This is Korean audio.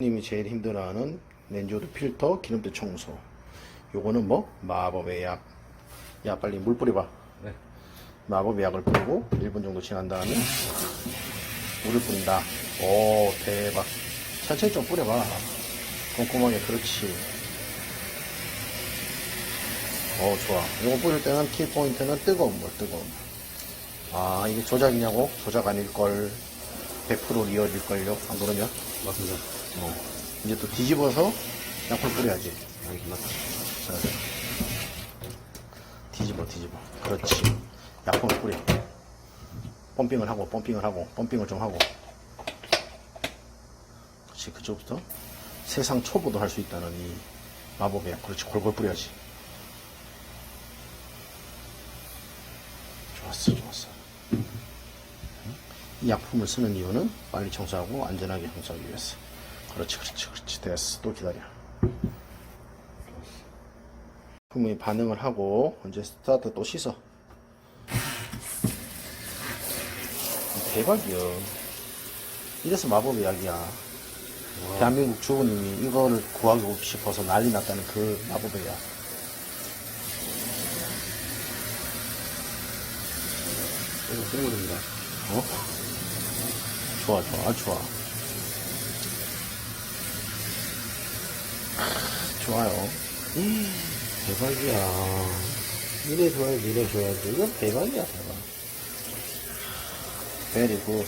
님이 제일 힘들어하는 렌즈우드 필터 기름때 청소 요거는 뭐 마법의 약. 야 빨리 물 뿌려봐. 네. 마법의 약을 뿌리고 1분 정도 지난 다음에 물을 뿌린다. 오 대박. 천천히 좀 뿌려봐. 꼼꼼하게 그렇지. 어 좋아. 요거 뿌릴 때는 키 포인트는 뜨거운 물, 뜨거운 물. 아 이게 조작이냐고? 조작 아닐걸. 100% 리얼일걸요? 안 그러냐? 맞습니다. 어. 이제 또 뒤집어서 약불 뿌려야지. 알겠습니다. 자, 뒤집어, 뒤집어. 그렇지. 약불 뿌려. 펌핑을 하고, 펌핑을 하고, 펌핑을 좀 하고. 그렇지, 그쪽부터 세상 초보도 할 수 있다는 이 마법의 약. 그렇지, 골골 뿌려야지. 좋았어, 좋았어. 이 약품을 쓰는 이유는 빨리 청소하고 안전하게 청소하기 위해서. 그렇지, 그렇지, 그렇지. 됐어. 또 기다려. 품이 반응을 하고 이제 스타트 또 씻어. 대박이야. 이래서 마법의 약이야. 대한민국 주부님이 이거를 구하고 싶어서 난리 났다는 그 마법의 약. 이거 생물입니다. 어? 좋아, 좋아, 아주 좋아. 아, 좋아요. 음, 대박이야. 이래 줘야지, 이래 줘야지. 이건 대박이야, 대박. 베리 굿.